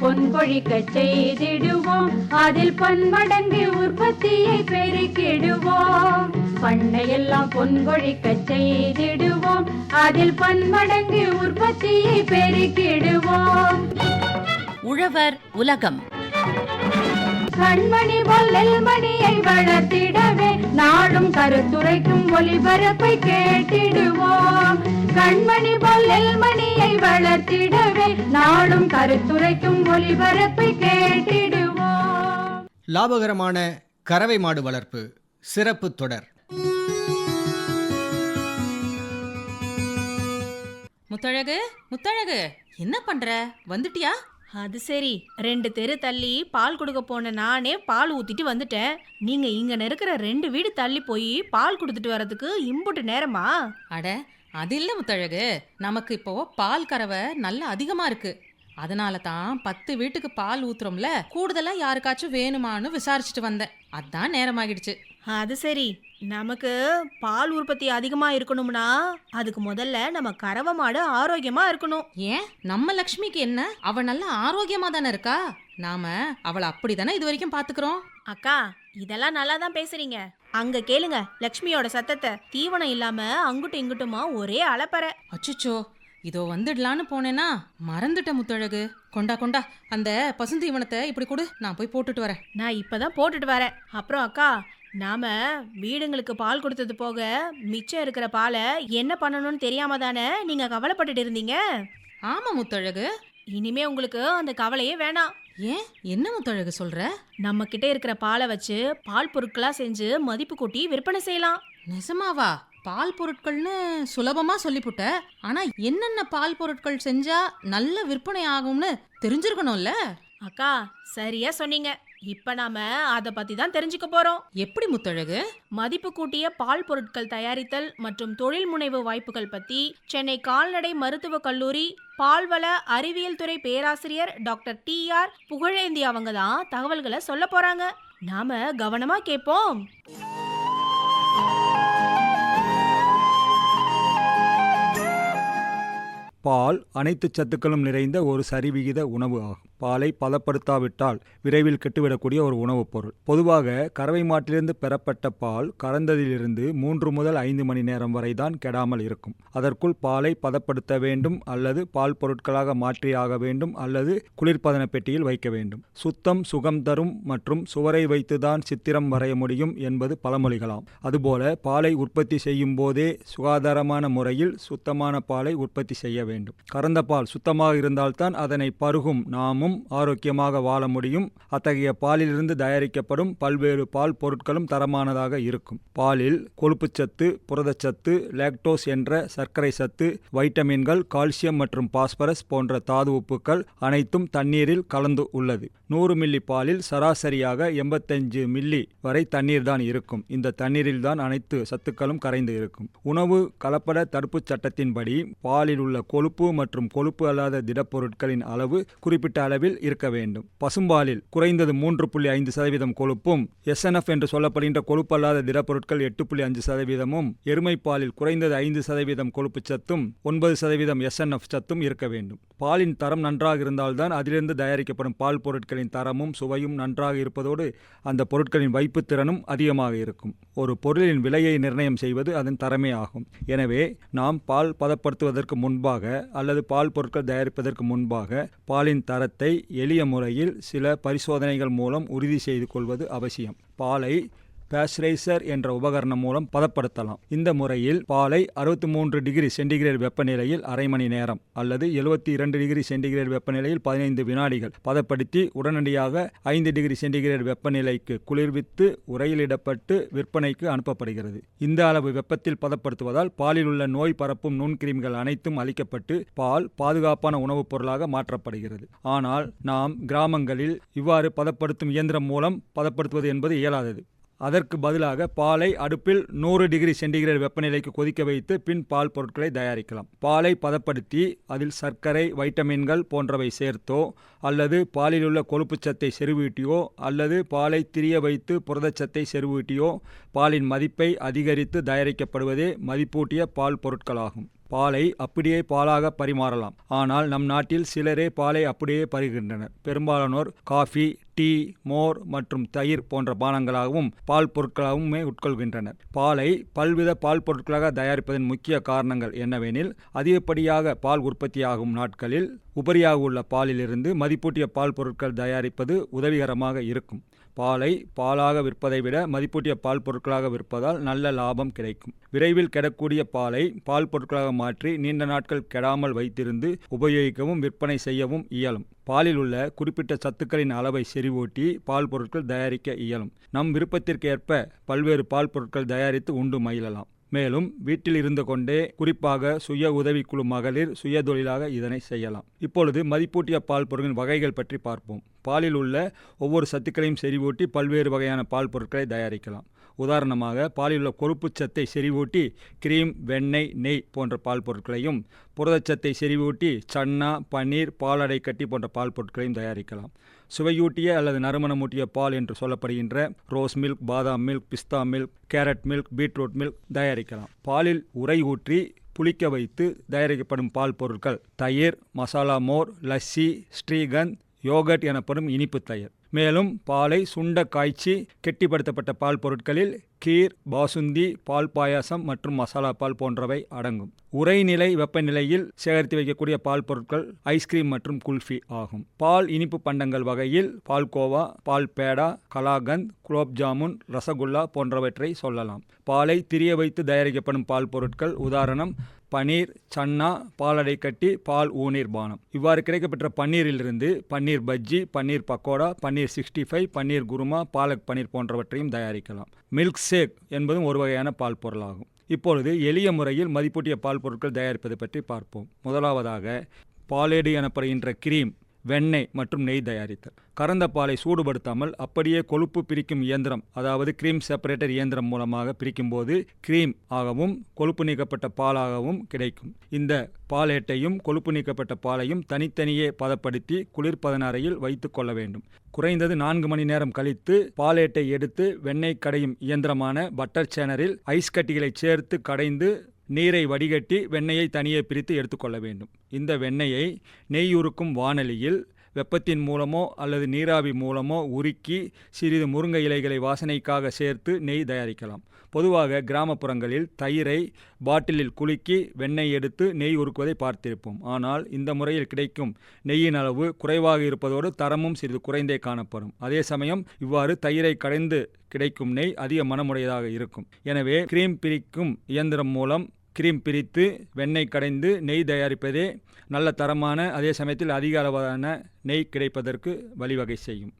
பொன் கொழிக்க செய்திடுவோம். அதில் பன்மடங்கு உற்பத்தியை பெருக்கிடுவோம். பண்ணையெல்லாம் பொன் கொழிக்க செய்திடுவோம். அதில் பன்மடங்கு உற்பத்தியை பெருக்கிடுவோம். உழவர் உலகம். கண்மணி பொல்லல் மணியை வளர்த்திடவே நாடும் கருத்துரைக்கும் ஒளிபரப்பை கேட்டிடுவோம். கண்மணி மணியை வளர்த்திடவே நாடும் கருத்துரைக்கும் ஒளிபரப்பை கேட்டிடுவோம். லாபகரமான கறவை மாடு வளர்ப்பு சிறப்பு தொடர். முத்தழகு முத்தழகு என்ன பண்ற? வந்துட்டியா? அது சரி ரெண்டு தெரு தள்ளி பால் கொடுக்க போன நானே பால் ஊத்திட்டு வந்துட்டேன். நீங்க இங்க இருக்கிற ரெண்டு வீடு தள்ளி போய் பால் கொடுத்துட்டு வரதுக்கு இம்புட்டு நேரமா? அட அது இல்ல முத்தழகு. நமக்கு இப்போ பால் கறவை நல்ல அதிகமா இருக்கு. அதனால தான் பத்து வீட்டுக்கு பால் ஊத்துறோம்ல கூடுதலா யாருக்காச்சும் வேணுமான்னு விசாரிச்சுட்டு வந்தேன். அதான் நேரமாகிடுச்சு. அது சரி. நமக்கு பால் உற்பத்தி அதிகமா இருக்கணும்னா அதுக்கு முதல்ல நம்ம கறவை மாடு ஆரோக்கியமா இருக்கணும். ஏன்? நம்ம லக்ஷ்மிக்கு என்ன? அவ நல்ல ஆரோக்கியமா தானே இருக்கா? நாம அவளை அப்படிதானே இது வரைக்கும் பாத்துக்கிறோம்? அக்கா இதெல்லாம் நல்லா தான் பேசுறீங்க. அங்க கேளுங்க லக்ஷ்மியோட சத்தத்தை. தீவனம் இல்லாம அங்குட்டும் இங்குட்டுமா ஒரே அலப்பறை. அச்சுச்சோ இதோ வந்துடலான்னு போனேனா மறந்துட்ட முத்தழகு. கொண்டா கொண்டா அந்த பசுந்தீவனத்தை இப்படி கொடு நான் போய் போட்டுட்டு வரேன். நான் இப்பதான் போட்டுட்டு வரேன். அப்புறம் அக்கா நாம வீடுங்களுக்கு பால் கொடுத்தது போக மிச்சம் இருக்கிற பாலை என்ன பண்ணணும்னு தெரியாம தானே நீங்க கவலைப்பட்டுட்டு இருந்தீங்க? ஆமா முத்தழகு. இனிமே உங்களுக்கு அந்த கவலையே வேணாம். ஏன்? என்ன முத்தழகு சொல்ற? நம்ம கிட்ட இருக்கிற பாலை வச்சு பால் பொருட்களா செஞ்சு மதிப்பு கூட்டி விற்பனை செய்யலாம். நிஜமாவா பால் பொருட்கள்னு சுலபமா சொல்லிப்புட்ட. ஆனா என்னென்ன பால் பொருட்கள் செஞ்சா நல்ல விற்பனை ஆகும்னு தெரிஞ்சிருக்கணும்ல? அக்கா சரியா சொன்னீங்க. இப்ப நாம அத பத்தி தான் தெரிஞ்சுக்க போறோம். எப்படி முத்தழகு? மதிப்பு கூட்டிய பால் பொருட்கள் தயாரித்தல் மற்றும் தொழில் முனைவு வாய்ப்புகள் பத்தி சென்னை கால்நடை மருத்துவக் கல்லூரி பால்வள அறிவியல் துறை பேராசிரியர் டாக்டர் டி ஆர் புகழேந்தி அவங்க தான் தகவல்களை சொல்ல போறாங்க. நாம கவனமா கேட்போம் பால் அனைத்து சத்துக்களும் நிறைந்த ஒரு சரிவிகித உணவு ஆகும். பாலை பதப்படுத்தாவிட்டால் விரைவில் கெட்டுவிடக்கூடிய ஒரு உணவுப் பொருள். பொதுவாக கறவை மாட்டிலிருந்து பெறப்பட்ட பால் கறந்ததிலிருந்து மூன்று முதல் ஐந்து மணி நேரம் வரை தான் கெடாமல் இருக்கும். அதற்குள் பாலை பதப்படுத்த வேண்டும் அல்லது பால் பொருட்களாக மாற்றியாக வேண்டும் அல்லது குளிர்பதன பெட்டியில் வைக்க வேண்டும். சுத்தம் சுகம் தரும் மற்றும் சுவரை வைத்துதான் சித்திரம் வரைய முடியும் என்பது பழமொழிகளாம். அதுபோல பாலை உற்பத்தி செய்யும் போதே சுகாதாரமான முறையில் சுத்தமான பாலை உற்பத்தி செய்ய வேண்டும். கறந்த பால் சுத்தமாக இருந்தால்தான் அதனை பருகும் நாமும் ஆரோக்கியமாக வாழ முடியும். அத்தகைய பாலிலிருந்து தயாரிக்கப்படும் பல்வேறு பால் பொருட்களும் தரமானதாக இருக்கும். பாலில் கொழுப்புச்சத்து புரதச்சத்து லாக்டோஸ் என்ற சர்க்கரை சத்து வைட்டமின்கள் கால்சியம் மற்றும் பாஸ்பரஸ் போன்ற தாது உப்புக்கள் அனைத்தும் தண்ணீரில் கலந்து உள்ளது. நூறு மில்லி பாலில் சராசரியாக எண்பத்தஞ்சு மில்லி வரை தண்ணீர் தான் இருக்கும். இந்த தண்ணீரில் தான் அனைத்து சத்துக்களும் கரைந்து இருக்கும். உணவு கலப்பட தடுப்புச் சட்டத்தின்படி பாலில் உள்ள கொழுப்பு மற்றும் கொழுப்பு அல்லாத திடப்பொருட்களின் அளவு குறிப்பிட்ட அளவில் இருக்க வேண்டும். பசும்பாலில் குறைந்தது மூன்று புள்ளி ஐந்து சதவீதம் கொழுப்பும் எஸ்என்எஃப் என்று சொல்லப்படுகின்ற கொழுப்பல்லாத திடப்பொருட்கள் எட்டு புள்ளி அஞ்சு சதவீதமும் எருமைப்பாலில் குறைந்தது ஐந்து சதவீதம் கொழுப்பு சத்தும் ஒன்பது சதவீதம் எஸ்என்எஃப் சத்தும் இருக்க வேண்டும். பாலின் தரம் நன்றாக இருந்தால்தான் அதிலிருந்து தயாரிக்கப்படும் பால் பொருட்களின் தரமும் சுவையும் நன்றாக இருப்பதோடு அந்த பொருட்களின் வைப்பு திறனும் அதிகமாக இருக்கும். ஒரு பொருளின் விலையை நிர்ணயம் செய்வது அதன் தரமே ஆகும். எனவே நாம் பால் பதப்படுத்துவதற்கு முன்பாக அல்லது பால் பொருட்கள் தயாரிப்பதற்கு முன்பாக பாலின் தரத்தை எளிய முறையில் சில பரிசோதனைகள் மூலம் உறுதி செய்து கொள்வது அவசியம். பாலை பேஸ்ரைசர் என்ற உபகரணம் மூலம் பதப்படுத்தலாம். இந்த முறையில் பாலை அறுபத்தி மூன்று டிகிரி சென்டிகிரேட் வெப்பநிலையில் அரை மணி நேரம் அல்லது எழுபத்தி இரண்டு டிகிரி சென்டிகிரேட் வெப்பநிலையில் பதினைந்து வினாடிகள் பதப்படுத்தி உடனடியாக ஐந்து டிகிரி சென்டிகிரேட் வெப்பநிலைக்கு குளிர்வித்து உரையிலிடப்பட்டு விற்பனைக்கு அனுப்பப்படுகிறது. இந்த அளவு வெப்பத்தில் பதப்படுத்துவதால் பாலில் உள்ள நோய் பரப்பும் நுண்கிருமிகள் அனைத்தும் அளிக்கப்பட்டு பால் பாதுகாப்பான உணவுப் பொருளாக மாற்றப்படுகிறது. ஆனால் நாம் கிராமங்களில் இவ்வாறு பதப்படுத்தும் இயந்திரம் மூலம் பதப்படுத்துவது என்பது இயலாதது. அதற்கு பதிலாக பாலை அடுப்பில் நூறு டிகிரி சென்டிகிரேட் வெப்பநிலைக்கு கொதிக்க வைத்து பின் பால் பொருட்களை தயாரிக்கலாம். பாலை பதப்படுத்தி அதில் சர்க்கரை வைட்டமின்கள் போன்றவை சேர்த்தோ அல்லது பாலில் உள்ள கொழுப்புச்சத்தை செருவீட்டியோ அல்லது பாலை திரிய வைத்து புரதச்சத்தை செருவீட்டியோ பாலின் மதிப்பை அதிகரித்து தயாரிக்கப்படுவதே மதிப்பூட்டிய பால் பொருட்களாகும். பாலை அப்படியே பாலாக பரிமாறலாம். ஆனால் நம் நாட்டில் சிலரே பாலை அப்படியே பருகின்றனர். பெரும்பாலானோர் காஃபி டீ மோர் மற்றும் தயிர் போன்ற பானங்களாகவும் பால் பொருட்களாகவுமே உட்கொள்கின்றனர். பாலை பல்வித பால் பொருட்களாக தயாரிப்பதன் முக்கிய காரணங்கள் என்னவெனில் அதிகப்படியாக பால் உற்பத்தியாகும் நாட்களில் உபரியாக உள்ள பாலிலிருந்து மதிப்பூட்டிய பால் பொருட்கள் தயாரிப்பது உதவிகரமாக இருக்கும். பாலை பாலாக விற்பதை விட மதிப்பூட்டிய பால் பொருட்களாக விற்பதால் நல்ல லாபம் கிடைக்கும். விரைவில் கெடக்கூடிய பாலை பால் பொருட்களாக மாற்றி நீண்ட நாட்கள் கெடாமல் வைத்திருந்து உபயோகிக்கவும் விற்பனை செய்யவும் இயலும். பாலில் உள்ள குறிப்பிட்ட சத்துக்களின் அளவை செறிவூட்டி பால் பொருட்கள் தயாரிக்க இயலும். நம் விருப்பத்திற்கேற்ப பல்வேறு பால் பொருட்கள் தயாரித்து உண்டு மகிழலாம். மேலும் வீட்டில் இருந்து கொண்டே குறிப்பாக சுய உதவிக்குழு மகளிர் சுய தொழிலாக இதனை செய்யலாம். இப்பொழுது மதிப்பூட்டிய பால் பொருட்களின் வகைகள் பற்றி பார்ப்போம். பாலில் உள்ள ஒவ்வொரு சத்துக்களையும் செறிவூட்டி பல்வேறு வகையான பால் பொருட்களை தயாரிக்கலாம். உதாரணமாக பாலில் உள்ள கொழுப்புச் சத்தை செறிவூட்டி கிரீம் வெண்ணெய் நெய் போன்ற பால் பொருட்களையும் புரதச்சத்தை செறிவூட்டி சன்னா பன்னீர் பாலடை கட்டி போன்ற பால் பொருட்களையும் தயாரிக்கலாம். சுவையூட்டிய அல்லது நறுமணமூட்டிய பால் என்று சொல்லப்படுகின்ற rose milk badam milk pista milk carrot milk beetroot milk தயாரிக்கலாம். பாலில் உரை ஊற்றி புளிக்க வைத்து தயாரிக்கப்படும் பால் பொருட்கள் தயிர் மசாலா மோர் லஸ்ஸி ஸ்ரீகந்த் யோகட் எனப்படும் இனிப்பு தயிர். மேலும் பாலை சுண்ட காய்ச்சி கெட்டிப்படுத்தப்பட்ட பால் பொருட்களில் கீர் பாசுந்தி பால் பாயாசம் மற்றும் மசாலா பால் போன்றவை அடங்கும். உறைநிலை வெப்பநிலையில் சேகரித்து வைக்கக்கூடிய பால் பொருட்கள் ஐஸ்கிரீம் மற்றும் குல்ஃபி ஆகும். பால் இனிப்பு பண்டங்கள் வகையில் பால்கோவா பால் பேடா கலாகந்த் குலோப் ஜாமுன் ரசகுல்லா போன்றவற்றை சொல்லலாம். பாலை திரிய வைத்து தயாரிக்கப்படும் பால் பொருட்கள் உதாரணம் பன்னீர் சன்னா பாலடை கட்டி பால் ஊநீர் பானம். இவ்வாறு கிடைக்கப்பெற்ற பன்னீரிலிருந்து பன்னீர் பஜ்ஜி பன்னீர் பக்கோடா பன்னீர் சிக்ஸ்டி ஃபைவ் பன்னீர் குருமா பாலக் பன்னீர் போன்றவற்றையும் தயாரிக்கலாம். மில்க் ஷேக் என்பதும் ஒரு வகையான பால் பொருளாகும். இப்பொழுது எளிய முறையில் மதிப்பூட்டிய பால் பொருட்கள் தயாரிப்பது பற்றி பார்ப்போம். முதலாவதாக பாலேடு எனப்படுகின்ற கிரீம். வெண்ணெய் மற்றும் நெய் தயாரித்தல். கறந்த பாலை சூடுபடுத்தாமல் அப்படியே கொழுப்பு பிரிக்கும் இயந்திரம் அதாவது கிரீம் செப்பரேட்டர் இயந்திரம் மூலமாக பிரிக்கும்போது கிரீம் ஆகவும் கொழுப்பு நீக்கப்பட்ட பாலாகவும் கிடைக்கும். இந்த பாலேட்டையும் கொழுப்பு நீக்கப்பட்ட பாலையும் தனித்தனியே பதப்படுத்தி குளிர்பதன அறையில் வைத்து கொள்ள வேண்டும். குறைந்தது நான்கு மணி நேரம் கழித்து பாலேட்டை எடுத்து வெண்ணெய் கடையும் இயந்திரமான பட்டர் சேனரில் ஐஸ் கட்டிகளை சேர்த்து கடைந்து நீரை வடிகட்டி வெண்ணெயை தனியே பிரித்து எடுத்துக்கொள்ள வேண்டும். இந்த வெண்ணெயை நெய்யுருக்கும் வானலியில் வெப்பத்தின் மூலமோ அல்லது நீராவி மூலமோ உருக்கி சிறிது முருங்கை இலைகளை வாசனைக்காக சேர்த்து நெய் தயாரிக்கலாம். பொதுவாக கிராமப்புறங்களில் தயிரை பாட்டிலில் குலுக்கி வெண்ணெய் எடுத்து நெய் உருக்குவதை பார்த்திருப்போம். ஆனால் இந்த முறையில் கிடைக்கும் நெய்யின் அளவு குறைவாக இருப்பதோடு தரமும் சிறிது குறைந்தே காணப்படும். அதே சமயம் இவ்வாறு தயிரை கடைந்து கிடைக்கும் நெய் அதிக மனமுடையதாக இருக்கும். எனவே கிரீம் பிரிக்கும் இயந்திரம் மூலம் கிரீம் பிரித்து வெண்ணெய் கடைந்து நெய் தயாரிப்பதே நல்ல தரமான அதே சமயத்தில் அதிக அளவான நெய் கிடைப்பதற்கு வழிவகை செய்யும்.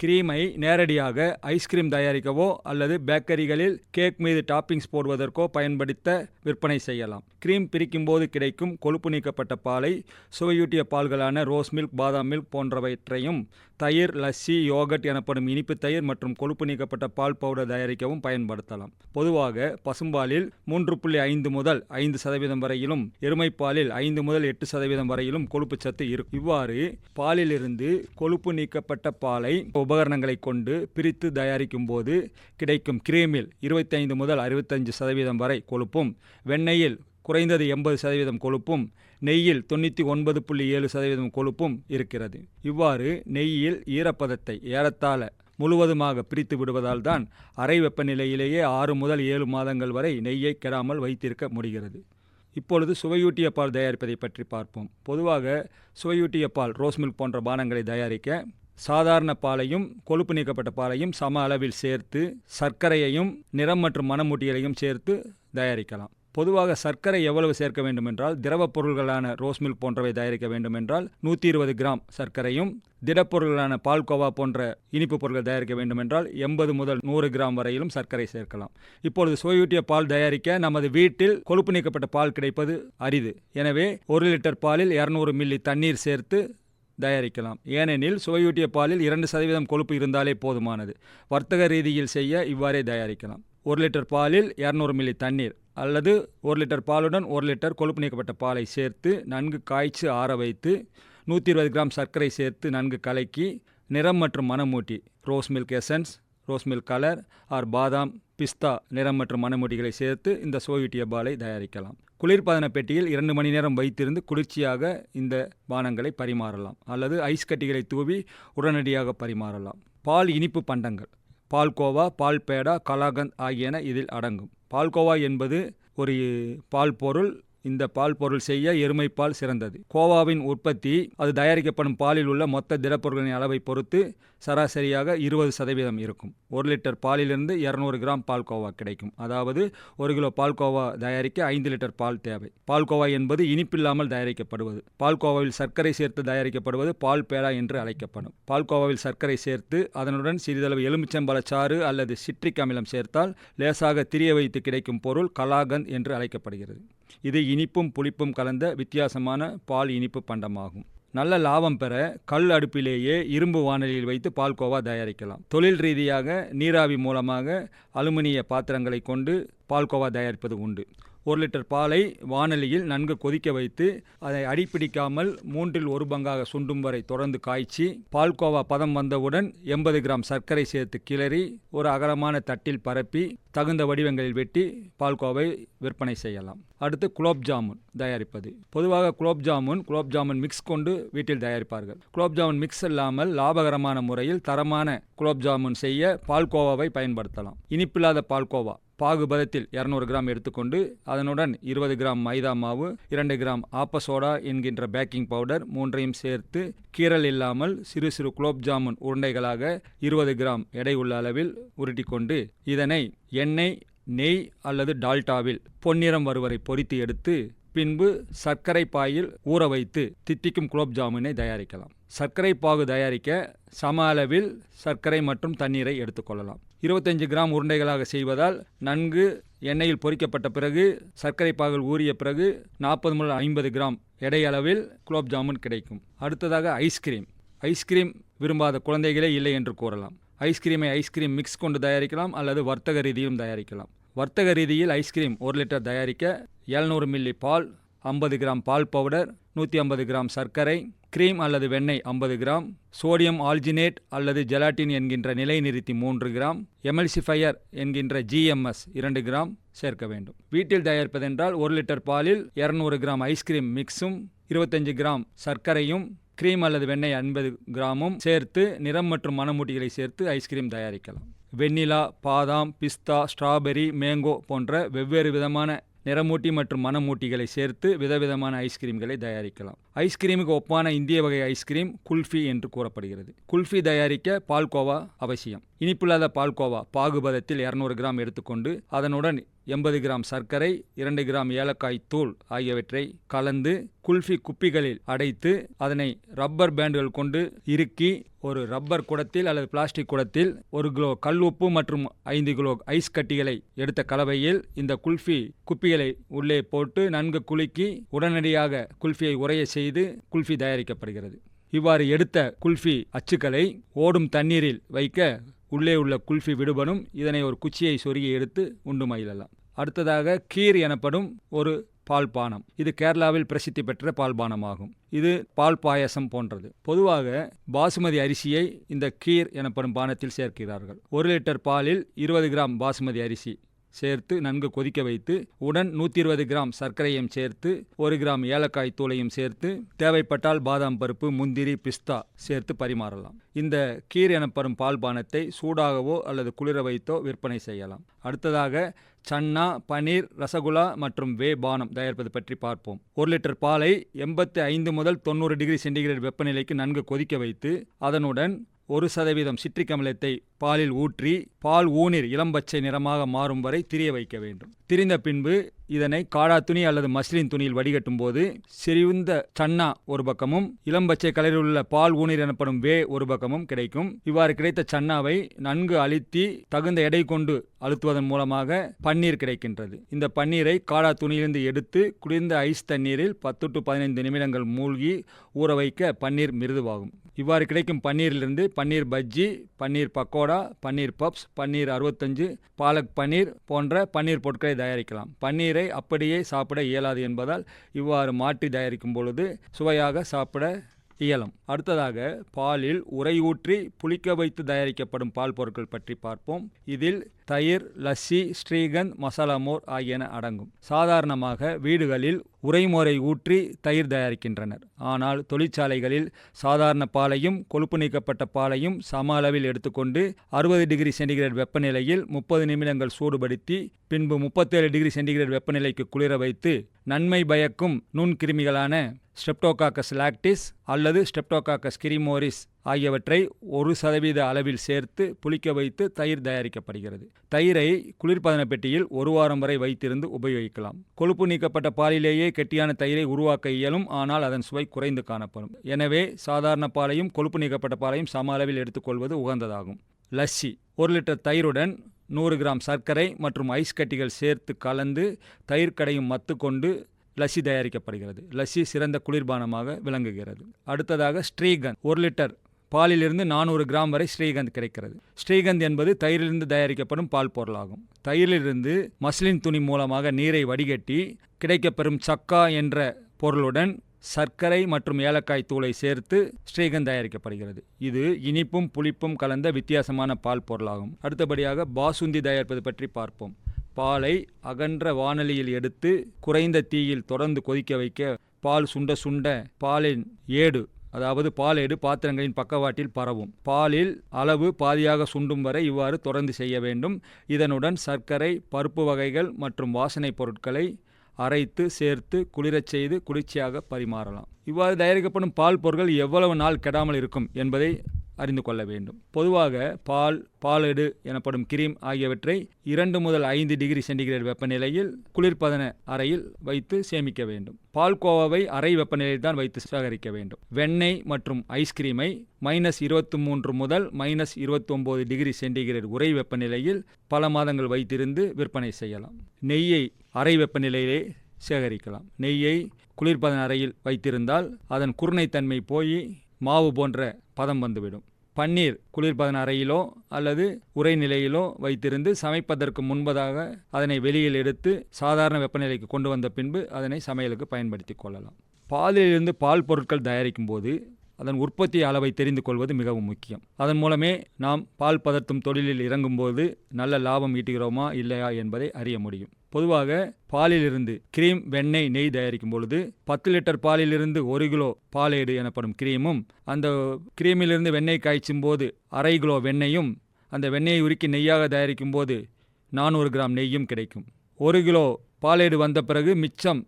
கிரீமை நேரடியாக ஐஸ்கிரீம் தயாரிக்கவோ அல்லது பேக்கரிகளில் கேக் மீது டாப்பிங்ஸ் போடுவதற்கோ பயன்படுத்த விற்பனை செய்யலாம். கிரீம் பிரிக்கும்போது கிடைக்கும் கொழுப்பு நீக்கப்பட்ட பாலை சுவையூட்டிய பால்களான ரோஸ் மில்க் பாதாம் மில்க் போன்றவற்றையும் தயிர் லஸ்ஸி யோகட் எனப்படும் இனிப்பு தயிர் மற்றும் கொழுப்பு நீக்கப்பட்ட பால் பவுடர் தயாரிக்கவும் பயன்படுத்தலாம். பொதுவாக பசும்பாலில் மூன்று புள்ளி ஐந்து முதல் ஐந்து சதவீதம் வரையிலும் எருமைப்பாலில் ஐந்து முதல் எட்டு சதவீதம் வரையிலும் கொழுப்பு சத்து இருக்கும் இவ்வாறு பாலிலிருந்து கொழுப்பு நீக்கப்பட்ட பாலை உபகரணங்களை கொண்டு பிரித்து தயாரிக்கும் போது கிடைக்கும் கிரீமில் இருபத்தைந்து முதல் அறுபத்தஞ்சு சதவீதம் வரை கொழுப்பும் வெண்ணெயில் குறைந்தது எண்பது சதவீதம் கொழுப்பும் நெய்யில் தொண்ணூற்றி ஒன்பது புள்ளி ஏழு சதவீதம் கொழுப்பும் இருக்கிறது. இவ்வாறு நெய்யில் ஈரப்பதத்தை ஏறத்தாழ முழுவதுமாக பிரித்து விடுவதால் தான் அறை வெப்பநிலையிலேயே ஆறு முதல் ஏழு மாதங்கள் வரை நெய்யை கெடாமல் வைத்திருக்க முடிகிறது. இப்பொழுது சுவையூட்டிய பால் தயாரிப்பதை பற்றி பார்ப்போம். பொதுவாக சுவையூட்டிய பால் ரோஸ் மில்க் போன்ற பானங்களை தயாரிக்க சாதாரண பாலையும் கொழுப்பு நீக்கப்பட்ட பாலையும் சம அளவில் சேர்த்து சர்க்கரையையும் நிறம் மற்றும் மணமூட்டிகளையும் சேர்த்து தயாரிக்கலாம். பொதுவாக சர்க்கரை எவ்வளவு சேர்க்க வேண்டுமென்றால் திரவப் பொருள்களான ரோஸ் மில்க் போன்றவை தயாரிக்க வேண்டுமென்றால் நூற்றி இருபது கிராம் சர்க்கரையும் திடப்பொருள்களான பால்கோவா போன்ற இனிப்பு பொருட்கள் தயாரிக்க வேண்டுமென்றால் எண்பது முதல் நூறு கிராம் வரையிலும் சர்க்கரை சேர்க்கலாம். இப்பொழுது சுவையூட்டிய பால் தயாரிக்க நமது வீட்டில் கொழுப்பு நீக்கப்பட்ட பால் கிடைப்பது அரிது. எனவே ஒரு லிட்டர் பாலில் இரநூறு மில்லி தண்ணீர் சேர்த்து தயாரிக்கலாம். ஏனெனில் சுவையூட்டிய பாலில் இரண்டு சதவீதம் கொழுப்பு இருந்தாலே போதுமானது. வர்த்தக ரீதியில் செய்ய இவ்வாறே தயாரிக்கலாம். ஒரு லிட்டர் பாலில் இரநூறு மில்லி தண்ணீர் அல்லது ஒரு லிட்டர் பாலுடன் ஒரு லிட்டர் கொழுப்பு நீக்கப்பட்ட பாலை சேர்த்து நன்கு காய்ச்சி ஆற வைத்து நூற்றி இருபது கிராம் சர்க்கரை சேர்த்து நன்கு கலக்கி நிறம் மற்றும் மணமூட்டி rose milk essence rose milk colour or badam pista நிறம் மற்றும் மணமூட்டிகளை சேர்த்து இந்த சோவிட்டிய பாலை தயாரிக்கலாம். குளிர்பதன பெட்டியில் இரண்டு மணி நேரம் வைத்திருந்து குளிர்ச்சியாக இந்த பானங்களை பரிமாறலாம் அல்லது ஐஸ் கட்டிகளை தூவி உடனடியாக பரிமாறலாம். பால் இனிப்பு பண்டங்கள். பால்கோவா பால்பேடா கலாகந்த் ஆகியன இதில் அடங்கும். பால்கோவா என்பது ஒரு பால் பொருள் இந்த பால் பொருள் செய்ய எருமைப்பால் சிறந்தது. கோவாவின் உற்பத்தி அது தயாரிக்கப்படும் பாலில் உள்ள மொத்த திடப்பொருட்களின் அளவை பொறுத்து சராசரியாக இருபது சதவீதம் இருக்கும். ஒரு லிட்டர் பாலிலிருந்து இரநூறு கிராம் பால்கோவா கிடைக்கும். அதாவது ஒரு கிலோ பால்கோவா தயாரிக்க ஐந்து லிட்டர் பால் தேவை. பால்கோவா என்பது இனிப்பில்லாமல் தயாரிக்கப்படுவது. பால்கோவாவில் சர்க்கரை சேர்த்து தயாரிக்கப்படுவது பால் பேடா என்று அழைக்கப்படும். பால்கோவாவில் சர்க்கரை சேர்த்து அதனுடன் சிறிதளவு எலுமிச்சம்பழச்சாறு அல்லது சிட்ரிக் அமிலம் சேர்த்தால் லேசாக திரிய வைத்து கிடைக்கும் பொருள் கலாகந்த் என்று அழைக்கப்படுகிறது. இது இனிப்பும் புளிப்பும் கலந்த வித்தியாசமான பால் இனிப்பு பண்டமாகும். நல்ல லாபம் பெற கல் அடுப்பிலேயே இரும்பு வானலியில் வைத்து பால்கோவா தயாரிக்கலாம். தொழில் ரீதியாக நீராவி மூலமாக அலுமினிய பாத்திரங்களை கொண்டு பால்கோவா தயாரிப்பது உண்டு. ஒரு லிட்டர் பாலை வானலியில் நன்கு கொதிக்க வைத்து அதை அடிப்பிடிக்காமல் மூன்றில் ஒரு பங்காக சுண்டும் வரை தொடர்ந்து காய்ச்சி பால்கோவா பதம் வந்தவுடன் எண்பது கிராம் சர்க்கரை சேர்த்து கிளறி ஒரு அகலமான தட்டில் பரப்பி தகுந்த வடிவங்களில் வெட்டி பால்கோவை விற்பனை செய்யலாம். அடுத்து குலோப் ஜாமுன் தயாரிப்பது. பொதுவாக குலோப் ஜாமுன் குலோப் ஜாமுன் மிக்ஸ் கொண்டு வீட்டில் தயாரிப்பார்கள். குலோப் ஜாமுன் மிக்ஸ் இல்லாமல் லாபகரமான முறையில் தரமான குலோப் ஜாமுன் செய்ய பால்கோவாவை பயன்படுத்தலாம். இனிப்பில்லாத பால்கோவா. பாகுபதத்தில் இரநூறு கிராம் எடுத்துக்கொண்டு அதனுடன் இருபது கிராம் மைதா மாவு இரண்டு கிராம் ஆப்பசோடா என்கின்ற பேக்கிங் பவுடர் மூன்றையும் சேர்த்து கீரல் இல்லாமல் சிறு சிறு குலோப் ஜாமுன் உருண்டைகளாக இருபது கிராம் எடை உள்ள அளவில் உருட்டி கொண்டு இதனை எண்ணெய் நெய் அல்லது டால்டாவில் பொன்னிறம் வருவரை பொரித்து எடுத்து பின்பு சர்க்கரை பாயில் ஊற வைத்து தித்திக்கும் குலோப் ஜாமுனை தயாரிக்கலாம். சர்க்கரை பாகு தயாரிக்க சம அளவில் சர்க்கரை மற்றும் தண்ணீரை எடுத்துக்கொள்ளலாம் இருபத்தஞ்சு கிராம் உருண்டைகளாக செய்வதால் நன்கு எண்ணெயில் பொறிக்கப்பட்ட பிறகு சர்க்கரை பாகல் ஊறிய பிறகு நாற்பது முதல் ஐம்பது கிராம் எடை அளவில் குலோப் ஜாமுன் கிடைக்கும். அடுத்ததாக ஐஸ்கிரீம். ஐஸ்கிரீம் விரும்பாத குழந்தைகளே இல்லை என்று கூறலாம். ஐஸ்கிரீமை ஐஸ்கிரீம் மிக்ஸ் கொண்டு தயாரிக்கலாம் அல்லது வர்த்தக ரீதியிலும் தயாரிக்கலாம். வர்த்தக ரீதியில் ஐஸ்கிரீம் ஒரு லிட்டர் தயாரிக்க எழுநூறு மில்லி பால் ஐம்பது கிராம் பால் பவுடர் நூற்றி ஐம்பது கிராம் சர்க்கரை கிரீம் அல்லது வெண்ணெய் ஐம்பது கிராம் சோடியம் ஆல்ஜினேட் அல்லது ஜெலாட்டின் என்கின்ற நிலைநிறுத்தி மூன்று கிராம் எமல்சிஃபையர் என்கின்ற ஜிஎம்எஸ் இரண்டு கிராம் சேர்க்க வேண்டும். வீட்டில் தயாரிப்பதென்றால் ஒரு லிட்டர் பாலில் இரநூறு கிராம் ஐஸ்கிரீம் மிக்ஸும் இருபத்தஞ்சு கிராம் சர்க்கரையும் கிரீம் அல்லது வெண்ணெய் ஐம்பது கிராமும் சேர்த்து நிறம் மற்றும் மணமூட்டிகளை சேர்த்து ஐஸ்கிரீம் தயாரிக்கலாம். வெண்ணிலா பாதாம் பிஸ்தா ஸ்ட்ராபெரி மேங்கோ போன்ற வெவ்வேறு விதமான நிறமூட்டி மற்றும் மனமூட்டிகளை சேர்த்து விதவிதமான ஐஸ்கிரீம்களை தயாரிக்கலாம். ஐஸ்கிரீமுக்கு ஒப்பான இந்திய வகை ஐஸ்கிரீம் குல்ஃபி என்று கூறப்படுகிறது. குல்ஃபி தயாரிக்க பால்கோவா அவசியம். இனிப்பில்லாத பால்கோவா பாகுபதத்தில் இரநூறு கிராம் எடுத்துக்கொண்டு அதனுடன் எண்பது கிராம் சர்க்கரை இரண்டு கிராம் ஏலக்காய் தூள் ஆகியவற்றை கலந்து குல்ஃபி குப்பிகளில் அடைத்து அதனை ரப்பர் பேண்டுகள் கொண்டு இறுக்கி ஒரு ரப்பர் குடத்தில் அல்லது பிளாஸ்டிக் குடத்தில் ஒரு கிலோ கல் உப்பு மற்றும் ஐந்து கிலோ ஐஸ் கட்டிகளை எடுத்த கலவையில் இந்த குல்ஃபி குப்பிகளை உள்ளே போட்டு நன்கு குலுக்கி உடனடியாக குல்ஃபியை உறைய செய்து குல்ஃபி தயாரிக்கப்படுகிறது. இவ்வாறு எடுத்த குல்ஃபி அச்சுக்களை ஓடும் தண்ணீரில் வைக்க உள்ளே உள்ள குல்ஃபி விடுபடும். இதனை ஒரு குச்சியை சொருகி எடுத்து உண்டு மயிலலாம். அடுத்ததாக கீர் எனப்படும் ஒரு பால் பானம் இது கேரளாவில் பிரசித்தி பெற்ற பால் பானமாகும் இது பால் பாயசம் போன்றது. பொதுவாக பாசுமதி அரிசியை இந்த கீர் எனப்படும் பானத்தில் சேர்க்கிறார்கள். ஒரு லிட்டர் பாலில் இருபது கிராம் பாசுமதி அரிசி. சேர்த்து நன்கு கொதிக்க வைத்து உடன் நூற்றி இருபது கிராம் சர்க்கரையும் சேர்த்து ஒரு கிராம் ஏலக்காய் தூளையும் சேர்த்து தேவைப்பட்டால் பாதாம் பருப்பு முந்திரி பிஸ்தா சேர்த்து பரிமாறலாம். இந்த கீர் எனப்படும் பால்பானத்தை சூடாகவோ அல்லது குளிர வைத்தோ விற்பனை செய்யலாம். அடுத்ததாக சன்னா பனீர் ரசகுல்லா மற்றும் வே பானம் தயாரிப்பது பற்றி பார்ப்போம். ஒரு லிட்டர் பாலை எண்பத்தி ஐந்து முதல் தொண்ணூறு டிகிரி சென்டிகிரேட் வெப்பநிலைக்கு நன்கு கொதிக்க வைத்து அதனுடன் ஒரு சதவீதம் சிட்ரிக் அமிலத்தை பாலில் ஊற்றி பால் ஊனிர் இளம்பச்சை நிறமாக மாறும் வரை திரிய வைக்க வேண்டும். திரிந்த பின்பு இதனை காடா துணி அல்லது மஸ்லின் துணியில் வடிகட்டும் போது செறிவுந்த சன்னா ஒரு பக்கமும் இளம்பச்சை கலரில் உள்ள பால் ஊனிர் எனப்படும் வே ஒரு பக்கமும் கிடைக்கும். இவ்வாறு கிடைத்த சன்னாவை நன்கு அழுத்தி தகுந்த எடை கொண்டு அழுத்துவதன் மூலமாக பன்னீர் கிடைக்கின்றது. இந்த பன்னீரை காடா துணியிலிருந்து எடுத்து குளிர்ந்த ஐஸ் தண்ணீரில் பத்து டு பதினைந்து நிமிடங்கள் மூழ்கி ஊற வைக்க பன்னீர் மிருதுவாகும். இவ்வாறு கிடைக்கும் பன்னீரிலிருந்து பன்னீர் பஜ்ஜி பன்னீர் பக்கோடா பன்னீர் பப்ஸ் பன்னீர் அறுபத்தஞ்சு பாலக் பன்னீர் போன்ற பன்னீர் பொருட்களை தயாரிக்கலாம். பன்னீரை அப்படியே சாப்பிட இயலாது என்பதால் இவ்வாறு மாற்றி தயாரிக்கும் பொழுது சுவையாக சாப்பிட இயலும். அடுத்ததாக பாலில் உரையூற்றி புளிக்க வைத்து தயாரிக்கப்படும் பால் பொருட்கள் பற்றி பார்ப்போம். இதில் தயிர் லஸ்ஸி ஸ்ரீகந்த் மசாலா மோர் ஆகியன அடங்கும். சாதாரணமாக வீடுகளில் உறைமோரை ஊற்றி தயிர் தயாரிக்கின்றனர். ஆனால் தொழிற்சாலைகளில் சாதாரண பாலையும் கொழுப்பு நீக்கப்பட்ட பாலையும் சம அளவில் எடுத்துக்கொண்டு அறுபது டிகிரி சென்டிகிரேட் வெப்பநிலையில் முப்பது நிமிடங்கள் சூடுபடுத்தி பின்பு முப்பத்தேழு டிகிரி சென்டிகிரேட் வெப்பநிலைக்கு குளிர வைத்து நன்மை பயக்கும் நுண்கிருமிகளான ஸ்ட்ரெப்டோகாக்கஸ் லாக்டிஸ் அல்லது ஸ்ட்ரெப்டோகாக்கஸ் கிரிமோரிஸ் ஆகியவற்றை ஒரு சதவீத அளவில் சேர்த்து புளிக்க வைத்து தயிர் தயாரிக்கப்படுகிறது. தயிரை குளிர்பதன பெட்டியில் ஒரு வாரம் வரை வைத்திருந்து உபயோகிக்கலாம். கொழுப்பு நீக்கப்பட்ட பாலிலேயே கெட்டியான தயிரை உருவாக்க இயலும் ஆனால் அதன் சுவை குறைந்து காணப்படும். எனவே சாதாரண பாலையும் கொழுப்பு நீக்கப்பட்ட பாலையும் சம அளவில் எடுத்துக்கொள்வது உகந்ததாகும். லஸ்ஸி ஒரு லிட்டர் தயிருடன் நூறு கிராம் சர்க்கரை மற்றும் ஐஸ் கட்டிகள் சேர்த்து கலந்து தயிர் கடையும் மத்து கொண்டு லஸ்ஸி தயாரிக்கப்படுகிறது. லஸ்ஸி சிறந்த குளிர்பானமாக விளங்குகிறது. அடுத்ததாக ஸ்ட்ரீகன் ஒரு லிட்டர் பாலிலிருந்து நானூறு கிராம் வரை ஸ்ரீகந்த் கிடைக்கிறது. ஸ்ரீகந்த் என்பது தயிரிலிருந்து தயாரிக்கப்படும் பால் பொருளாகும். தயிரிலிருந்து மஸ்லின் துணி மூலமாக நீரை வடிகட்டி கிடைக்கப்பெறும் சக்கா என்ற பொருளுடன் சர்க்கரை மற்றும் ஏலக்காய் தூளை சேர்த்து ஸ்ரீகந்த் தயாரிக்கப்படுகிறது. இது இனிப்பும் புளிப்பும் கலந்த வித்தியாசமான பால் பொருளாகும். அடுத்தபடியாக பாசுந்தி தயாரிப்பது பற்றி பார்ப்போம். பாலை அகன்ற வானொலியில் எடுத்து குறைந்த தீயில் தொடர்ந்து கொதிக்க வைக்க பால் சுண்ட சுண்ட பாலின் ஏடு அதாவது பாலேடு பாத்திரங்களின் பக்கவாட்டில் பரவும். பாலில் அளவு பாதியாக சுண்டும் வரை இவ்வாறு தொடர்ந்து செய்ய வேண்டும். இதனுடன் சர்க்கரை பருப்பு வகைகள் மற்றும் வாசனைப் பொருட்களை அரைத்து சேர்த்து குளிரச் செய்து குளிர்ச்சியாக பரிமாறலாம். இவ்வாறு தயாரிக்கப்படும் பால் பொருட்கள் எவ்வளவு நாள் கெடாமல் இருக்கும் என்பதை அறிந்து கொள்ள வேண்டும். பொதுவாக பால் பாலடு எனப்படும் கிரீம் ஆகியவற்றை இரண்டு முதல் ஐந்து டிகிரி சென்டிகிரேட் வெப்பநிலையில் குளிர்பதன அறையில் வைத்து சேமிக்க வேண்டும். பால்கோவாவை அறை வெப்பநிலையில் தான் வைத்து சேகரிக்க வேண்டும். வெண்ணெய் மற்றும் ஐஸ்கிரீமை மைனஸ் இருபத்தி மூன்று முதல் மைனஸ் இருபத்தொம்போது டிகிரி சென்டிகிரேட் உறை வெப்பநிலையில் பல மாதங்கள் வைத்திருந்து விற்பனை செய்யலாம். நெய்யை அறை வெப்பநிலையிலே சேகரிக்கலாம். நெய்யை குளிர்பதன அறையில் வைத்திருந்தால் அதன் குருணைத்தன்மை போய் மாவு போன்ற பதம் வந்துவிடும். பன்னீர் குளிர்பதன அறையிலோ அல்லது உறைநிலையிலோ வைத்திருந்து சமைப்பதற்கு முன்பதாக அதனை வெளியில் எடுத்து சாதாரண வெப்பநிலைக்கு கொண்டு வந்த பின்பு அதனை சமையலுக்கு பயன்படுத்தி கொள்ளலாம். பாலிலிருந்து பால் பொருட்கள் தயாரிக்கும் போது அதன் உற்பத்தி அளவை தெரிந்து கொள்வது மிகவும் முக்கியம். அதன் மூலமே நாம் பால் பதர்த்தும் தொழிலில் இறங்கும்போது நல்ல லாபம் ஈட்டுகிறோமா இல்லையா என்பதை அறிய முடியும். பொதுவாக பாலிலிருந்து கிரீம் வெண்ணெய் நெய் தயாரிக்கும் பொழுது பத்து லிட்டர் பாலிலிருந்து ஒரு கிலோ பாலேடு எனப்படும் கிரீமும் அந்த கிரீமிலிருந்து வெண்ணெய் காய்ச்சும் போது அரை கிலோ வெண்ணெயும் அந்த வெண்ணெயை உருக்கி நெய்யாக தயாரிக்கும் போது நானூறு கிராம் நெய்யும் கிடைக்கும். ஒரு கிலோ பாலேடு வந்த பிறகு மிச்சம்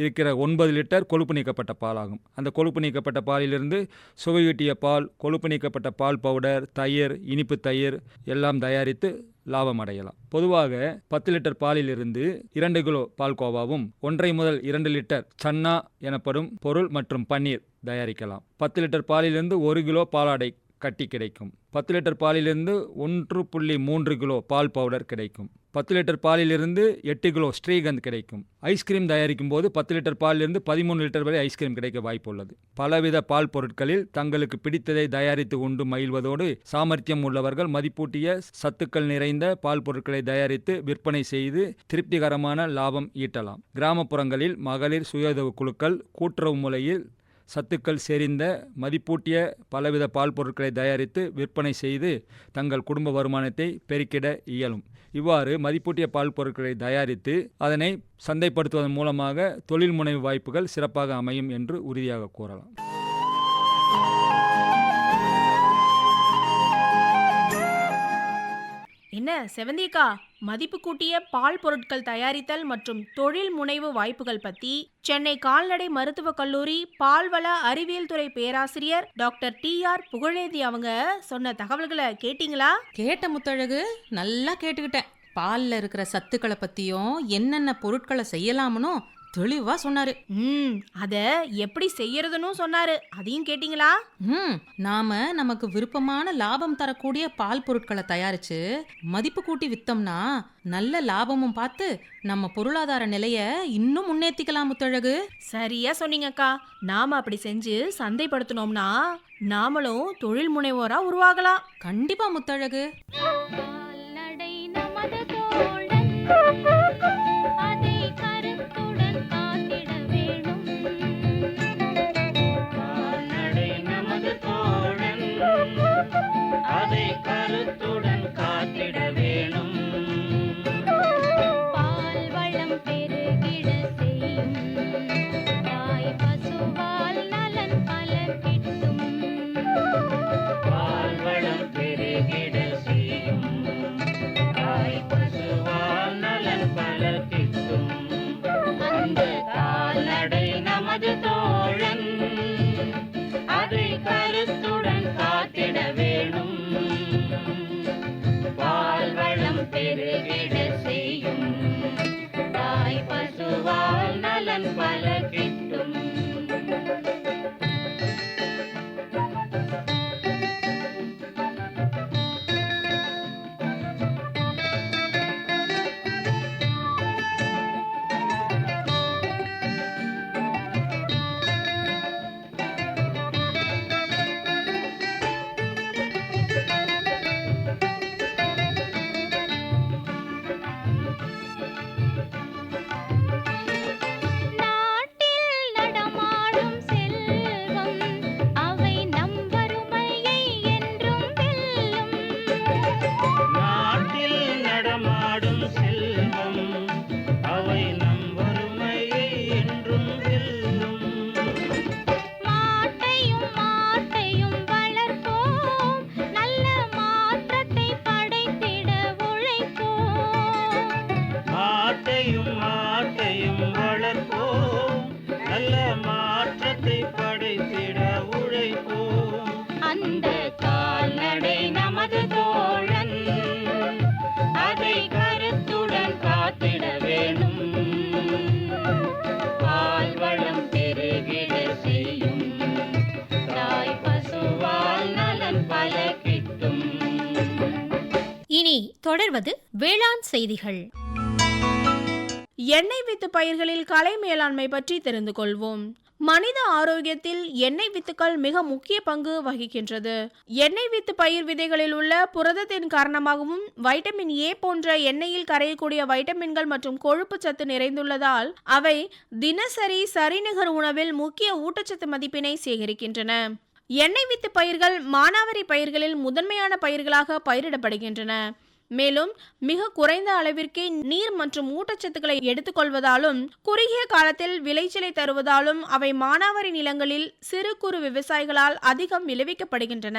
இருக்கிற ஒன்பது லிட்டர் கொழுப்பு நீக்கப்பட்ட பாலாகும். அந்த கொழுப்பு நீக்கப்பட்ட பாலிலிருந்து சுவையூட்டிய பால் கொழுப்பு நீக்கப்பட்ட பால் பவுடர் தயிர் இனிப்பு தயிர் எல்லாம் தயாரித்து லாபம் அடையலாம். பொதுவாக பத்து லிட்டர் பாலிலிருந்து இரண்டு கிலோ பால்கோவாவும் ஒன்றை முதல் இரண்டு லிட்டர் சன்னா எனப்படும் பொருள் மற்றும் பன்னீர் தயாரிக்கலாம். பத்து லிட்டர் பாலிலிருந்து ஒரு கிலோ பாலாடை கட்டி கிடைக்கும். பத்து லிட்டர் பாலிலிருந்து ஒன்று புள்ளி மூன்று கிலோ பால் பவுடர் கிடைக்கும். பத்து லிட்டர் பாலிலிருந்து எட்டு கிலோ ஸ்ரீகந்த் கிடைக்கும். ஐஸ்கிரீம் தயாரிக்கும் போது பத்து லிட்டர் பாலிலிருந்து பதிமூணு லிட்டர் வரை ஐஸ்கிரீம் கிடைக்க வாய்ப்புள்ளது பலவித பால் பொருட்களில் தங்களுக்கு பிடித்ததை தயாரித்து உண்டு மகிழ்வதோடு சாமர்த்தியம் உள்ளவர்கள் மதிப்பூட்டிய சத்துக்கள் நிறைந்த பால் பொருட்களை தயாரித்து விற்பனை செய்து திருப்திகரமான லாபம் ஈட்டலாம். கிராமப்புறங்களில் மகளிர் சுயதவு குழுக்கள் கூட்டுறவு முறையில் சத்துக்கள் செறிந்த மதிப்பூட்டிய பலவித பால் பொருட்களை தயாரித்து விற்பனை செய்து தங்கள் குடும்ப வருமானத்தை பெருக்கிட இயலும். இவ்வாறு மதிப்பூட்டிய பால் பொருட்களை தயாரித்து அதனை சந்தைப்படுத்துவதன் மூலமாக தொழில் முனைவு வாய்ப்புகள் சிறப்பாக அமையும் என்று உறுதியாக கூறலாம். என்ன செவந்திக்கா மதிப்பு கூட்டிய பால் பொருட்கள் தயாரித்தல் மற்றும் தொழில் முனைவு வாய்ப்புகள் பத்தி சென்னை கால்நடை மருத்துவக் கல்லூரி பால்வள அறிவியல் துறை பேராசிரியர் டாக்டர் டி ஆர் புகழேந்தி அவங்க சொன்ன தகவல்களை கேட்டிங்களா? கேட்ட முத்தழகு நல்லா கேட்டுக்கிட்டேன். பால்ல இருக்கிற சத்துக்களை பத்தியும் என்னென்ன பொருட்களை செய்யலாம்னு தெளிவா சொன்னாரு. ம் அத எப்படி செய்யறதுன்னு சொன்னாரு. அதையும் கேட்டிங்களா? ம் நாம நமக்கு விருப்பமான லாபம் தரக்கூடிய பால் பொருட்களை தயாரிச்சு மதிப்பு கூட்டி வித்தோம்னா நல்ல லாபமும் பார்த்து நம்ம பொருளாதார நிலைய இன்னும் முன்னேத்திக்கலாம் முத்தழகு. சரியா சொன்னீங்கக்கா. நாம அப்படி செஞ்சு சந்தைப்படுத்தினோம்னா நாமளும் தொழில் முனைவோரா உருவாகலாம். கண்டிப்பா முத்தழகு. நலன் நடமாடும் செல்வம் வேளாண் செய்திகள். எண்ணெய் வித்து பயிர்களில் கலை மேலாண்மை பற்றி தெரிந்து கொள்வோம். மனித ஆரோக்கியத்தில் எண்ணெய் வித்துக்கள் மிக முக்கிய பங்கு வகிக்கின்றது. எண்ணெய் வித்து பயிர் விதைகளில் உள்ள புரதத்தின் காரணமாகவும் வைட்டமின் ஏ போன்ற எண்ணெயில் கரையக்கூடிய வைட்டமின்கள் மற்றும் கொழுப்பு சத்து நிறைந்துள்ளதால் அவை தினசரி சரிநிகர் உணவில் முக்கிய ஊட்டச்சத்து மதிப்பினை சேகரிக்கின்றன. எண்ணெய் வித்து பயிர்கள் மானாவரி பயிர்களில் முதன்மையான பயிர்களாக பயிரிடப்படுகின்றன. மேலும் மிக குறைந்த அளவிற்கே நீர் மற்றும் ஊட்டச்சத்துக்களை எடுத்துக்கொள்வதாலும் குறுகிய காலத்தில் விளைச்சலை தருவதாலும் அவை மானாவாரி நிலங்களில் சிறு குறு விவசாயிகளால் அதிகம் விளைவிக்கப்படுகின்றன.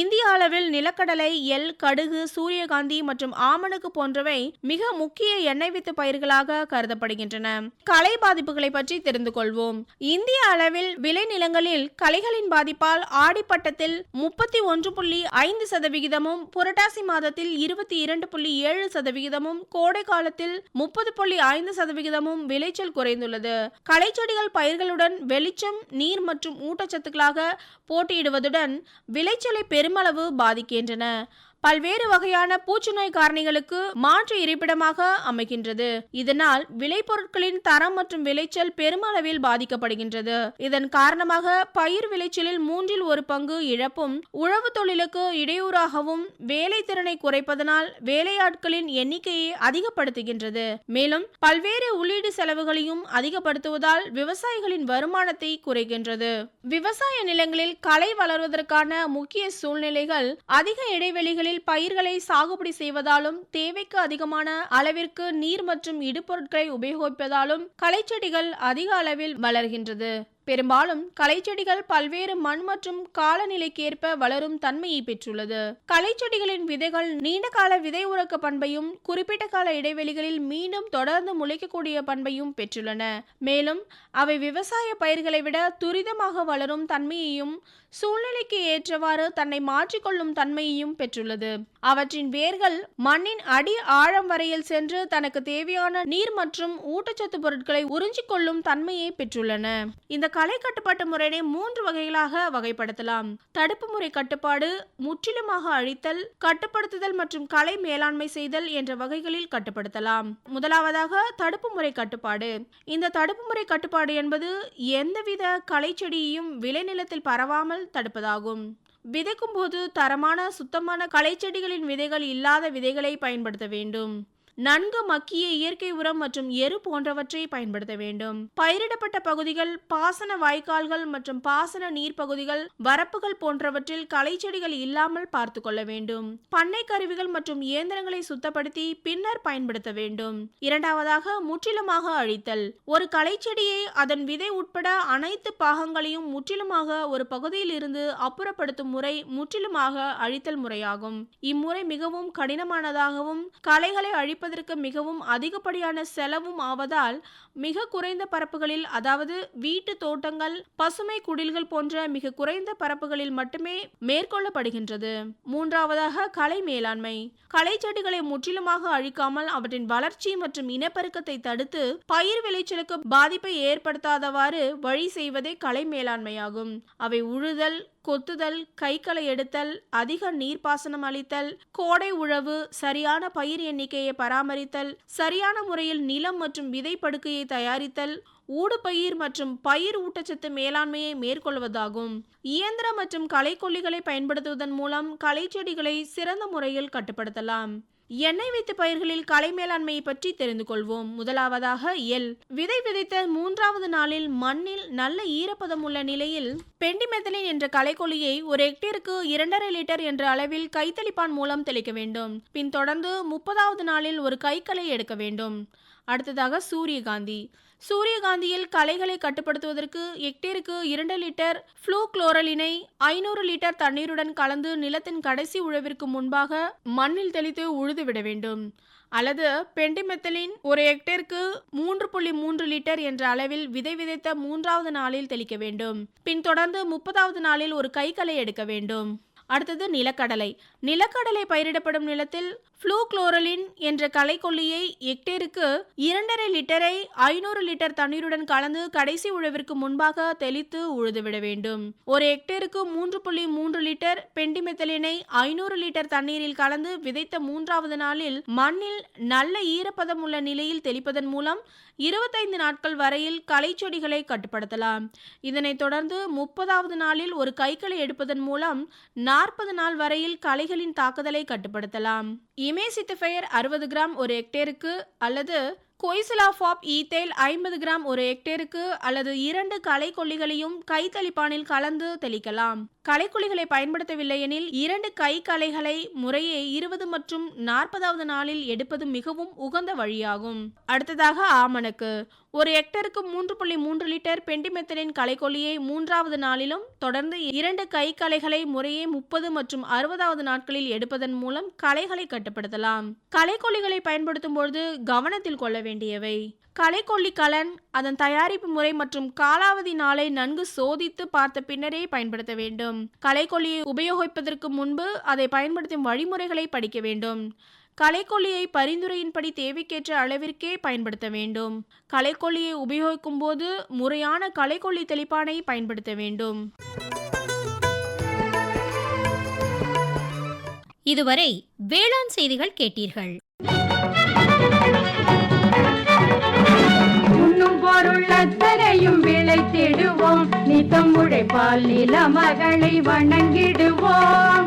இந்திய அளவில் நிலக்கடலை எல் கடுகு சூரியகாந்தி மற்றும் ஆமணக்கு போன்றவை மிக முக்கிய எண்ணெய் வித்து பயிர்களாக கருதப்படுகின்றன. களை பாதிப்புகளை பற்றி தெரிந்து கொள்வோம். இந்திய அளவில் விளைநிலங்களில் களைகளின் பாதிப்பால் ஆடிப்பட்டத்தில் முப்பத்தி ஒன்று புள்ளி ஐந்து சதவிகிதமும் புரட்டாசி மாதத்தில் இருபத்தி இரண்டு புள்ளி ஏழு சதவிகிதமும் கோடை காலத்தில் முப்பது புள்ளி ஐந்து சதவிகிதமும் விளைச்சல் குறைந்துள்ளது. களைச்செடிகள் பயிர்களுடன் வெளிச்சம் நீர் மற்றும் ஊட்டச்சத்துக்களாக போட்டியிடுவதுடன் விளைச்சலை பெருமளவு பாதிக்கின்றன. பல்வேறு வகையான பூச்சிநோய் காரணிகளுக்கு மாற்று இருப்பிடமாக அமைகின்றது. இதனால் விளைபொருட்களின் தரம் மற்றும் விளைச்சல் பெருமளவில் பாதிக்கப்படுகின்றது. இதன் காரணமாக பயிர் விளைச்சலில் மூன்றில் ஒரு பங்கு இழப்பும் உழவு தொழிலுக்கு இடையூறாகவும் வேலை திறனை குறைப்பதனால் வேலையாட்களின் எண்ணிக்கையை அதிகப்படுத்துகின்றது. மேலும் பல்வேறு உள்ளீடு செலவுகளையும் அதிகப்படுத்துவதால் விவசாயிகளின் வருமானத்தை குறைகின்றது விவசாய நிலங்களில் களை வளர்வதற்கான முக்கிய சூழ்நிலைகள் அதிக இடைவெளிகளில் பயிர்களை சாகுபடி செய்வதாலும் தேவைக்கு அதிகமான அளவிற்கு நீர் மற்றும் இடுபொருட்களை உபயோகிப்பதாலும் களைச்செடிகள் அதிக அளவில் வளர்கின்றது. பெரும்பாலும் கலைச்செடிகள் பல்வேறு மண் மற்றும் காலநிலைக்கேற்ப வளரும் தன்மையை பெற்றுள்ளது. கலைச்செடிகளின் விதைகள் நீண்ட கால விதை உறக்க பண்பையும் குறிப்பிட்ட கால இடைவெளிகளில் மீண்டும் தொடர்ந்து முளைக்கக்கூடிய பண்பையும் பெற்றுள்ளன. மேலும் அவை விவசாய பயிர்களை விட துரிதமாக வளரும் தன்மையையும் சூழ்நிலைக்கு ஏற்றவாறு தன்னை மாற்றிக்கொள்ளும் தன்மையையும் பெற்றுள்ளது. அவற்றின் வேர்கள் மண்ணின் அடி ஆழம் வரையில் சென்று தனக்கு தேவையான நீர் மற்றும் ஊட்டச்சத்து பொருட்களை உறிஞ்சிக்கொள்ளும் தன்மையை பெற்றுள்ளன. இந்த கலை கட்டுப்பாட்டு முறையினை மூன்று வகைகளாக வகைப்படுத்தலாம். தடுப்பு முறை கட்டுப்பாடு முற்றிலுமாக அழித்தல் கட்டுப்படுத்துதல் மற்றும் கலை மேலாண்மை செய்தல் என்ற வகைகளில் கட்டுப்படுத்தலாம். முதலாவதாக தடுப்பு முறை கட்டுப்பாடு. இந்த தடுப்பு முறை கட்டுப்பாடு என்பது எந்தவித களைச்செடியையும் விளைநிலத்தில் பரவாமல் தடுப்பதாகும். விதைக்கும் போது தரமான சுத்தமான களைச்செடிகளின் விதைகள் இல்லாத விதைகளை பயன்படுத்த வேண்டும். நன்கு மக்கிய இயற்கை உரம் மற்றும் எரு போன்றவற்றை பயன்படுத்த வேண்டும். பயிரிடப்பட்ட பகுதிகள் பாசன வாய்க்கால்கள் மற்றும் பாசன நீர் பகுதிகள் வரப்புகள் போன்றவற்றில் களைச்செடிகள் இல்லாமல் பார்த்து கொள்ள வேண்டும். பண்ணை கருவிகள் மற்றும் இயந்திரங்களை சுத்தப்படுத்தி பின்னர் பயன்படுத்த வேண்டும். இரண்டாவதாக முற்றிலுமாக அழித்தல். ஒரு களைச்செடியை அதன் விதை உட்பட அனைத்து பாகங்களையும் முற்றிலுமாக ஒரு பகுதியில் இருந்து அப்புறப்படுத்தும் முறை முற்றிலுமாக அழித்தல் முறையாகும். இம்முறை மிகவும் கடினமானதாகவும் களைகளை அழி அமைப்பதற்கு மிகவும் அதிகப்படியான செலவும் ஆவதால் மிக குறைந்த பரப்புகளில் அதாவது வீட்டு தோட்டங்கள் பசுமை குடில்கள் போன்ற மிக குறைந்த பரப்புகளில் மட்டுமே மேற்கொள்ளப்படுகின்றது. மூன்றாவதாக கலை மேலாண்மை. கலை செடிகளை முற்றிலுமாக அழிக்காமல் அவற்றின் வளர்ச்சி மற்றும் இனப்பெருக்கத்தை தடுத்து பயிர் விளைச்சலுக்கு பாதிப்பை ஏற்படுத்தாதவாறு வழி செய்வதே கலை மேலாண்மையாகும். அவை உழுதல் கொத்துதல் கைகளை எடுத்தல் அதிக நீர்ப்பாசனம் அளித்தல் கோடை உழவு சரியான பயிர் எண்ணிக்கையை பராமரித்தல் சரியான முறையில் நிலம் மற்றும் விதை படுக்கையை தயாரித்தல் ஊடுபயிர் மற்றும் பயிர் ஊட்டச்சத்து மேலாண்மையை மேற்கொள்வதாகும். இயந்திர மற்றும் களைக்கொல்லிகளை பயன்படுத்துவதன் மூலம் களைச்செடிகளை சிறந்த முறையில் கட்டுப்படுத்தலாம். எண்ணெய் வித்து பயிர்களில் களை மேலாண்மையை பற்றி தெரிந்து கொள்வோம். முதலாவதாக எல் விதை விதைத்த மூன்றாவது நாளில் மண்ணில் நல்ல ஈரப்பதம் உள்ள நிலையில் பெண்டிமெத்தலின் என்ற களைக்கொல்லியை ஒரு ஹெக்டேருக்கு இரண்டரை லிட்டர் என்ற அளவில் கைத்தளிப்பான் மூலம் தெளிக்க வேண்டும். பின் தொடர்ந்து முப்பதாவது நாளில் ஒரு கைக்களை எடுக்க வேண்டும். அடுத்ததாக சூரியகாந்தி. சூரியகாந்தியில் களைகளை கட்டுப்படுத்துவதற்கு ஹெக்டேருக்கு இரண்டு லிட்டர் ஃப்ளூ குளோரலினை ஐநூறு லிட்டர் தண்ணீருடன் கலந்து நிலத்தின் கடைசி உழவிற்கு முன்பாக மண்ணில் தெளித்து உழுது விட வேண்டும். அல்லது பெண்டிமெத்தலின் ஒரு ஹெக்டேருக்கு மூன்று புள்ளி மூன்று லிட்டர் என்ற அளவில் விதை விதைத்த மூன்றாவது நாளில் தெளிக்க வேண்டும். பின் தொடர்ந்து முப்பதாவது நாளில் ஒரு கைகளை எடுக்க வேண்டும். அடுத்தது நிலக்கடலை. நிலக்கடலை பயிரிடப்படும் நிலத்தில் ஃப்ளூக்ளோரலின் என்ற கலைக்கொல்லியை ஹெக்டேருக்கு இரண்டரை லிட்டரை ஐநூறு லிட்டர் தண்ணீருடன் கலந்து கடைசி உழவிற்கு முன்பாக தெளித்து உழுதுவிட வேண்டும். ஒரு ஹெக்டேருக்கு மூன்று புள்ளி மூன்று லிட்டர் பெண்டிமெத்தலினை ஐநூறு லிட்டர் தண்ணீரில் கலந்து விதைத்த மூன்றாவது நாளில் மண்ணில் நல்ல ஈரப்பதம் உள்ள நிலையில் தெளிப்பதன் மூலம் இருபத்தைந்து நாட்கள் வரையில் களை செடிகளை கட்டுப்படுத்தலாம். இதனைத் தொடர்ந்து முப்பதாவது நாளில் ஒரு கைகளை எடுப்பதன் மூலம் நாற்பது நாள் வரையில் களைகளின் தாக்குதலை கட்டுப்படுத்தலாம். இமேசிட்டிஃபயர் அறுபது கிராம் ஒரு ஹெக்டேருக்கு அல்லது கொய்சிலாஃபாப் ஈத்தேல் ஐம்பது கிராம் ஒரு ஹெக்டேருக்கு அல்லது இரண்டு களைக்கொல்லிகளையும் கைத்தளிப்பானில் கலந்து தெளிக்கலாம். களைக்குழிகளை பயன்படுத்தவில்லை எனில் இரண்டு கை களைகளை முறையே இருபது மற்றும் நாற்பதாவது நாளில் எடுப்பது மிகவும் உகந்த வழியாகும். அடுத்ததாக ஆமணக்கு. ஒரு ஹெக்டருக்கு மூன்று புள்ளி மூன்று லிட்டர் பெண்டிமெத்தலின் களைக்கொல்லியை மூன்றாவது நாளிலும் தொடர்ந்து இரண்டு கை களைகளை முறையே முப்பது மற்றும் அறுபதாவது நாட்களில் எடுப்பதன் மூலம் களைகளை கட்டுப்படுத்தலாம். களைக்கொல்லிகளை பயன்படுத்தும் பொழுது கவனத்தில் கொள்ள வேண்டியவை. களைக்கொல்லி கலன் அதன் தயாரிப்பு முறை மற்றும் காலாவதி நாளை நன்கு சோதித்து பார்த்த பின்னரே பயன்படுத்த வேண்டும். களைக்கொல்லியை உபயோகிப்பதற்கு முன்பு அதை பயன்படுத்தும் வழிமுறைகளை படிக்க வேண்டும். களைக்கொல்லியை பரிந்துரையின்படி தேவைக்கேற்ற அளவிற்கே பயன்படுத்த வேண்டும். களைக்கொல்லியை உபயோகிக்கும் போது முறையான களைக்கொல்லி தெளிப்பானை பயன்படுத்த வேண்டும். இதுவரை வேளாண் செய்திகள் கேட்டீர்கள். அத்தனையும் விளைத்திடுவோம். நித்தம் உழைப்பால் நில மகளை வணங்கிடுவோம்.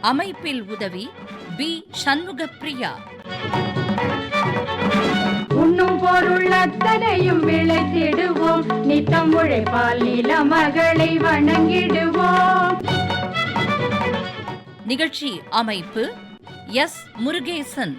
அமைப்பில் உதவி பி. சண்முகப்பிரியா. உண்ணும் பொருள் அத்தனையும் விளைத்திடுவோம். நித்தம் உழைப்பால் நில மகளை வணங்கிடுவோம். நிகழ்ச்சி அமைப்பு எஸ். முருகேசன்.